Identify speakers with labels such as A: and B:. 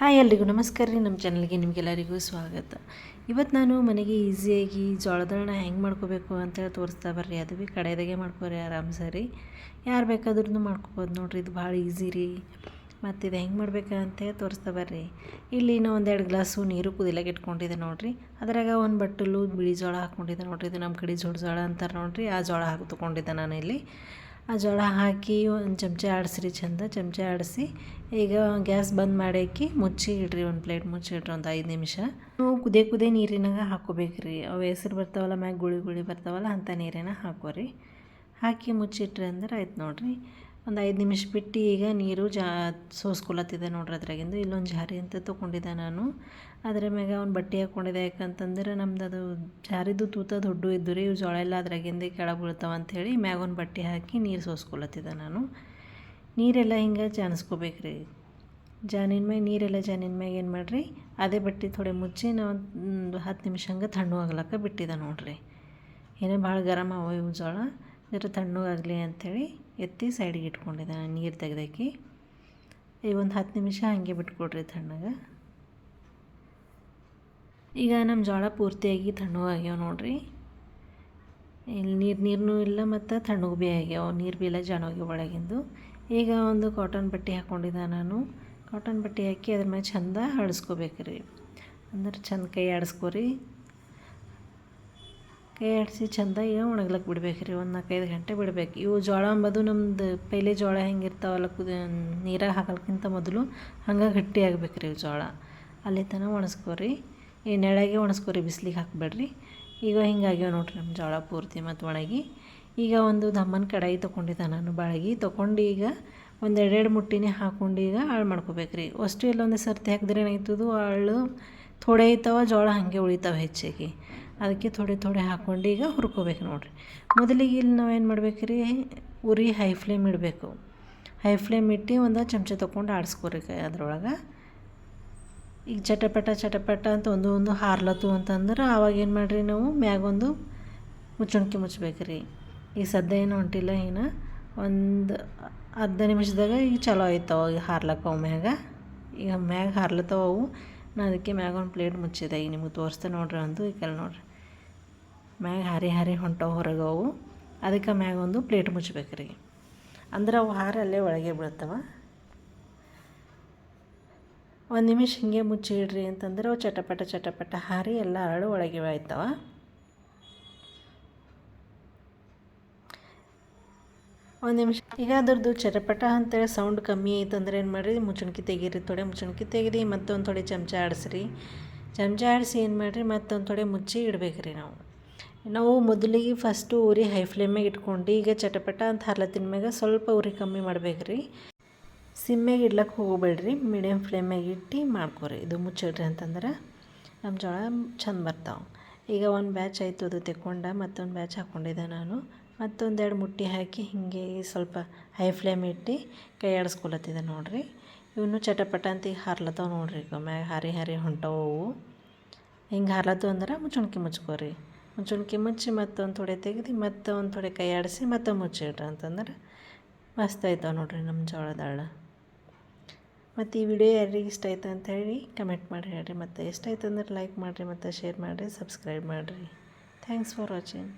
A: Hi ಎಲ್ರಿಗೂ, ನಮಸ್ಕಾರ ರೀ. ನಮ್ಮ ಚಾನಲ್ಗೆ ನಿಮಗೆಲ್ಲರಿಗೂ ಸ್ವಾಗತ. ಇವತ್ತು ನಾನು ಮನೆಗೆ ಈಸಿಯಾಗಿ ಜೋಳದನ್ನ ಹೆಂಗೆ ಮಾಡ್ಕೋಬೇಕು ಅಂತೇಳಿ ತೋರಿಸ್ತಾ ಬರ್ರಿ. ಅದು ಭೀ ಕಡೆದಾಗೆ ಮಾಡ್ಕೋರಿ ಆರಾಮ್ ಸರಿ. ಯಾರು ಬೇಕಾದ್ರೂ ಮಾಡ್ಕೋಬೋದು ನೋಡ್ರಿ. ಇದು ಭಾಳ ಈಸಿ ರೀ. ಮತ್ತು ಇದು ಹೆಂಗೆ ಮಾಡ್ಬೇಕಂತೇಳಿ ತೋರಿಸ್ತಾ ಬರ್ರಿ. ಇಲ್ಲಿ ಒಂದೆರಡು ಗ್ಲಾಸು ನೀರು ಕುದಿಲಾಗ ಇಟ್ಕೊಂಡಿದ್ದೆ ನೋಡಿರಿ. ಅದ್ರಾಗ ಒಂದು ಬಟ್ಟಲು, ಬಿಳಿ ಜೋಳ ಹಾಕ್ಕೊಂಡಿದ್ದೆ ನೋಡ್ರಿ. ಇದು ನಮ್ಮ ಕಡೆ ಜೋಳ ಜೋಳ ಅಂತಾರೆ ನೋಡಿರಿ. ಆ ಜೋಳ ಹಾಕಿ ತೊಗೊಂಡಿದ್ದೆ ನಾನು ಇಲ್ಲಿ. ಆ ಜೋಳ ಹಾಕಿ ಒಂದು ಚಮಚ ಆಡಿಸ್ರಿ ಚಂದ, ಚಮಚ ಆಡಿಸಿ ಈಗ ಗ್ಯಾಸ್ ಬಂದ್ ಮಾಡಾಕಿ ಮುಚ್ಚಿ ಇಡ್ರಿ, ಒಂದು ಪ್ಲೇಟ್ ಮುಚ್ಚಿ ಇಡ್ರಿ, ಒಂದು ಐದು ನಿಮಿಷ. ನೀವು ಕುದೇ ಕುದೇ ನೀರಿನಾಗ ಹಾಕೋಬೇಕ್ರಿ. ಅವು ಹೆಸ್ರು ಬರ್ತಾವಲ್ಲ, ಮ್ಯಾಗ ಗುಳಿ ಗುಳಿ ಬರ್ತಾವಲ್ಲ ಅಂಥ ನೀರಿನ ಹಾಕೋರಿ. ಹಾಕಿ ಮುಚ್ಚಿಟ್ರಿ ಅಂದ್ರೆ ಆಯ್ತು ನೋಡ್ರಿ. ಒಂದು ಐದು ನಿಮಿಷ ಬಿಟ್ಟು ಈಗ ನೀರು ಜಾ ಸೋಸ್ಕೊಳತ್ತಿದೆ ನೋಡ್ರಿ ಅದ್ರಾಗಿಂದು. ಇಲ್ಲೊಂದು ಜಾರಿ ಅಂತ ತೊಗೊಂಡಿದ್ದೆ ನಾನು. ಅದರ ಮ್ಯಾಗ ಅವ್ನು ಬಟ್ಟೆ ಹಾಕ್ಕೊಂಡಿದ್ದೆ ಯಾಕಂತಂದ್ರೆ ನಮ್ದು ಅದು ಜಾರಿದು ತೂತ ದೊಡ್ಡ ಇದ್ದು ರೀ, ಇವು ಜೋಳ ಎಲ್ಲ ಅದ್ರಾಗಿಂದ ಕೆಳಗೆ ಬೀಳ್ತಾವ ಅಂಥೇಳಿ ಮ್ಯಾಗ ಒಂದು ಬಟ್ಟೆ ಹಾಕಿ ನೀರು ಸೋಸ್ಕೊಳತ್ತಿದ್ದೆ ನಾನು. ನೀರೆಲ್ಲ ಹಿಂಗೆ ಜಾನಿಸ್ಕೋಬೇಕು ರೀ. ಜಾನಿನ ಮ್ಯಾಗ, ನೀರೆಲ್ಲ ಜಾನಿನ ಮ್ಯಾಗ ಏನು ಮಾಡಿರಿ, ಅದೇ ಬಟ್ಟೆ ಥೋಡೆ ಮುಚ್ಚಿ ನಾವು ಒಂದು ಹತ್ತು ನಿಮಿಷ ಹಂಗೆ ತಣ್ಣು ಆಗ್ಲಕ್ಕ ಬಿಟ್ಟಿದ್ದೆ ನೋಡ್ರಿ. ಏನೇ ಭಾಳ ಗರಮ್ ಅವ ಇವು ಜೋಳ, ಜರ ತಣ್ಣಗಾಗಲಿ ಅಂಥೇಳಿ ಎತ್ತಿ ಸೈಡಿಗೆ ಇಟ್ಕೊಂಡಿದ್ದೆ ನಾನು ನೀರು ತೆಗ್ದಾಕಿ ಈ ಒಂದು ಹತ್ತು ನಿಮಿಷ ಹಾಗೆ ಬಿಟ್ಕೊಡ್ರಿ ತಣ್ಣಗೆ. ಈಗ ನಮ್ಮ ಜೋಳ ಪೂರ್ತಿಯಾಗಿ ತಣ್ಣಗಾಗ್ಯಾವ ನೋಡ್ರಿ. ಇಲ್ಲಿ ನೀರು ನೀರನ್ನೂ ಇಲ್ಲ ಮತ್ತು ತಣ್ಣಗೆ ಭೀ ಆಗ್ಯಾವ, ನೀರು ಭೀ ಇಲ್ಲ ಜಾಣೋಗಿ ಒಳಗಿಂದು. ಈಗ ಒಂದು ಕಾಟನ್ ಬಟ್ಟೆ ಹಾಕ್ಕೊಂಡಿದ್ದೆ ನಾನು. ಕಾಟನ್ ಬಟ್ಟೆ ಹಾಕಿ ಅದ್ರ ಮೇಲೆ ಚಂದ ಹಳಸ್ಕೋಬೇಕ್ರಿ. ಅಂದ್ರೆ ಚಂದ ಕೈ ಆಡಿಸ್ಕೋರಿ. ಕೈ ಆಡಿಸಿ ಚಂದ ಈಗ ಒಣಗ್ಲಕ್ಕೆ ಬಿಡ್ಬೇಕು ರೀ ಒಂದು ನಾಲ್ಕೈದು ಗಂಟೆ ಬಿಡ್ಬೇಕು. ಇವು ಜೋಳ ಅಂಬೋದು ನಮ್ದು ಪೈಲೆ ಜೋಳ ಹೆಂಗಿರ್ತಾವಲ್ಲ, ಕುದ ನೀರಾಗ ಹಾಕಲ್ಕಿಂತ ಮೊದಲು ಹಂಗೆ ಗಟ್ಟಿ ಆಗ್ಬೇಕು ರೀ ಜೋಳ ಅಲ್ಲಿ ತನಕ ಒಣಸ್ಕೋರಿ, ಈ ನೆಳಗೆ ಒಣಸ್ಕೋರಿ, ಬಿಸ್ಲಿಗೆ ಹಾಕ್ಬೇಡ್ರಿ. ಈಗ ಹಿಂಗಾಗ್ಯಾವ ನೋಡ್ರಿ ನಮ್ಮ ಜೋಳ ಪೂರ್ತಿ ಮತ್ತು ಒಣಗಿ. ಈಗ ಒಂದು ದಮ್ಮನ ಕಡಾಯಿ ತೊಗೊಂಡಿದ್ದೆ ನಾನು ಬಾಳಗಿ, ತೊಗೊಂಡು ಈಗ ಒಂದು ಎರಡೆರಡು ಮುಟ್ಟಿನೇ ಹಾಕೊಂಡು ಈಗ ಹಾಳು ಮಾಡ್ಕೋಬೇಕ್ರಿ. ಅಷ್ಟು ಎಲ್ಲ ಒಂದೇ ಸರ್ತಿ ಹಾಕಿದ್ರೆ ಏನಾಯ್ತದು, ಹಾಳು ಥೋಡೆ ಐತವ ಜೋಳ ಹಾಗೆ ಉಳಿತಾವೆ ಹೆಚ್ಚಿಗೆ. ಅದಕ್ಕೆ ಥೋಡೆ ಥೋಡೆ ಹಾಕ್ಕೊಂಡು ಈಗ ಹುರ್ಕೋಬೇಕು ನೋಡಿರಿ. ಮೊದಲಿಗೆ ಇಲ್ಲಿ ನಾವೇನು ಮಾಡ್ಬೇಕು ರೀ ಉರಿ ಹೈ ಫ್ಲೇಮ್ ಇಡಬೇಕು. ಹೈ ಫ್ಲೇಮ್ ಇಟ್ಟು ಒಂದು ಚಮಚ ತೊಗೊಂಡು ಆಡಿಸ್ಕೋರಿ ಅದ್ರೊಳಗೆ. ಈಗ ಚಟಪಟ ಚಟಪಟ ಅಂತ ಒಂದು ಒಂದು ಹಾರ್ಲತ್ತು ಅಂತಂದ್ರೆ ಆವಾಗ ಏನು ಮಾಡಿರಿ ನಾವು? ಮ್ಯಾಗೊಂದು ಮುಚ್ಚುಣ್ಕಿ ಮುಚ್ಚಬೇಕು ರೀ ಈಗ ಸದ್ಯ ಏನು ಹೊಂಟಿಲ್ಲ ಏನು? ಒಂದು ಅರ್ಧ ನಿಮಿಷದಾಗ ಈಗ ಚಲೋ ಆಯ್ತವ ಈಗ ಹಾರ್ಲಕ್ಕವ ಮ್ಯಾಗ. ಈಗ ಮ್ಯಾಗ ಹಾರ್ಲತ್ತವ ಅವು. ನಾ ಅದಕ್ಕೆ ಮ್ಯಾಗ ಒಂದು ಪ್ಲೇಟ್ ಮುಚ್ಚಿದೆ. ಈಗ ನಿಮಗೆ ತೋರಿಸ್ತೆ ನೋಡ್ರಿ ಅಂದು ಈಗ ನೋಡ್ರಿ. ಮ್ಯಾಗ ಹಾರಿ ಹಾರಿ ಹೊಂಟವು ಹೊರಗೆ ಅವು ಅದಕ್ಕೆ ಮ್ಯಾಗ ಒಂದು ಪ್ಲೇಟ್ ಮುಚ್ಚಬೇಕು ರೀ. ಅಂದ್ರೆ ಅವು ಹಾರ ಅಲ್ಲೇ ಒಳಗೆ ಬೀಳ್ತವೆ. ಒಂದು ನಿಮಿಷ ಹಿಂಗೆ ಮುಚ್ಚಿ ಇಡ್ರಿ ಅಂತಂದ್ರೆ ಅವು ಚಟಪಟ ಚಟಪಟ ಹಾರಿ ಎಲ್ಲ ಹರಳು ಒಳಗೆ ಆಯ್ತವ ಒಂದು ನಿಮಿಷ. ಈಗ ಅದ್ರದ್ದು ಚಟಪಟ ಅಂತೇಳಿ ಸೌಂಡ್ ಕಮ್ಮಿ ಐತಂದ್ರೆ ಏನು ಮಾಡಿರಿ? ಮುಚ್ಚಣಿಕೆ ತೆಗೀರಿ, ತೊಡೆ ಮುಚ್ಚಣಿಕೆ ತೆಗೀರಿ, ಮತ್ತೊಂದು ತೊಡೆ ಚಮಚ ಆಡಿಸ್ರಿ. ಚಮಚ ಆಡಿಸಿ ಏನು ಮಾಡಿರಿ? ಮತ್ತೊಂದು ತೊಡೆ ಮುಚ್ಚಿ ಇಡ್ಬೇಕು ರೀ ನಾವು. ನಾವು ಮೊದಲಿಗೆ ಫಸ್ಟು ಉರಿ ಹೈ ಫ್ಲೇಮಿಗೆ ಇಟ್ಕೊಂಡು, ಈಗ ಚಟಪಟ ಅಂತ ಹರ್ಲತ್ತಿನ ಮ್ಯಾಗ ಸ್ವಲ್ಪ ಉರಿ ಕಮ್ಮಿ ಮಾಡ್ಬೇಕು ರೀ ಸಿಮ್ಮಿಗೆ ಇಡ್ಲಕ್ಕೆ ಹೋಗಬೇಡ್ರಿ ಮೀಡಿಯಮ್ ಫ್ಲೇಮ್ಯಾಗ ಇಟ್ಟು ಮಾಡ್ಕೊರಿ. ಇದು ಮುಚ್ಚಿಡ್ರಿ ಅಂತಂದ್ರೆ ನಮ್ಮ ಜೋಳ ಚಂದ ಬರ್ತಾವೆ. ಈಗ ಒಂದು ಬ್ಯಾಚ್ ಆಯಿತು ಅದು ತೆಕ್ಕೊಂಡ, ಮತ್ತೊಂದು ಬ್ಯಾಚ್ ಹಾಕ್ಕೊಂಡಿದ್ದೆ ನಾನು. ಮತ್ತೊಂದೆರಡು ಮುಟ್ಟಿ ಹಾಕಿ ಹೀಗೆ ಸ್ವಲ್ಪ ಹೈ ಫ್ಲೇಮ್ ಇಟ್ಟು ಕೈ ಆಡಿಸ್ಕೊಳತ್ತಿದ್ದೆ ನೋಡಿರಿ. ಇವನು ಚಟಪಟ ಅಂತ ಈಗ ಹಾರ್ಲತ್ತವ ನೋಡ್ರಿ ಈಗ ಮ್ಯಾಗ, ಹಾರಿ ಹಾರಿ ಹೊಂಟವು ಹಿಂಗೆ ಹಾರ್ಲತ್ತು ಅಂದ್ರೆ ಮುಚ್ಚುಣ್ಕಿ ಮುಚ್ಕೋರಿ. ಮುಚ್ಚಣಿಕೆ ಮುಚ್ಚಿ ಮತ್ತೊಂದು ಥೊಡೆ ತೆಗೆದು ಮತ್ತೆ ಒಂದು ಥೊಡೆ ಕೈ ಆಡಿಸಿ ಮತ್ತೆ ಮುಚ್ಚಿಡ್ರಿ ಅಂತಂದ್ರೆ ಮಸ್ತ್ ಆಯ್ತಾವೆ ನೋಡಿರಿ ನಮ್ಮ ಜೋಳದಾಳ ಮತ್ತು ಈ ವಿಡಿಯೋ ಯಾರಿಗೆ ಇಷ್ಟ ಆಯ್ತು ಅಂತ ಹೇಳಿ ಕಮೆಂಟ್ ಮಾಡಿ ಹೇಳ್ರಿ. ಮತ್ತು ಎಷ್ಟಾಯ್ತು ಅಂದ್ರೆ ಲೈಕ್ ಮಾಡಿರಿ ಮತ್ತು ಶೇರ್ ಮಾಡಿರಿ ಸಬ್ಸ್ಕ್ರೈಬ್ ಮಾಡಿರಿ. Thanks for watching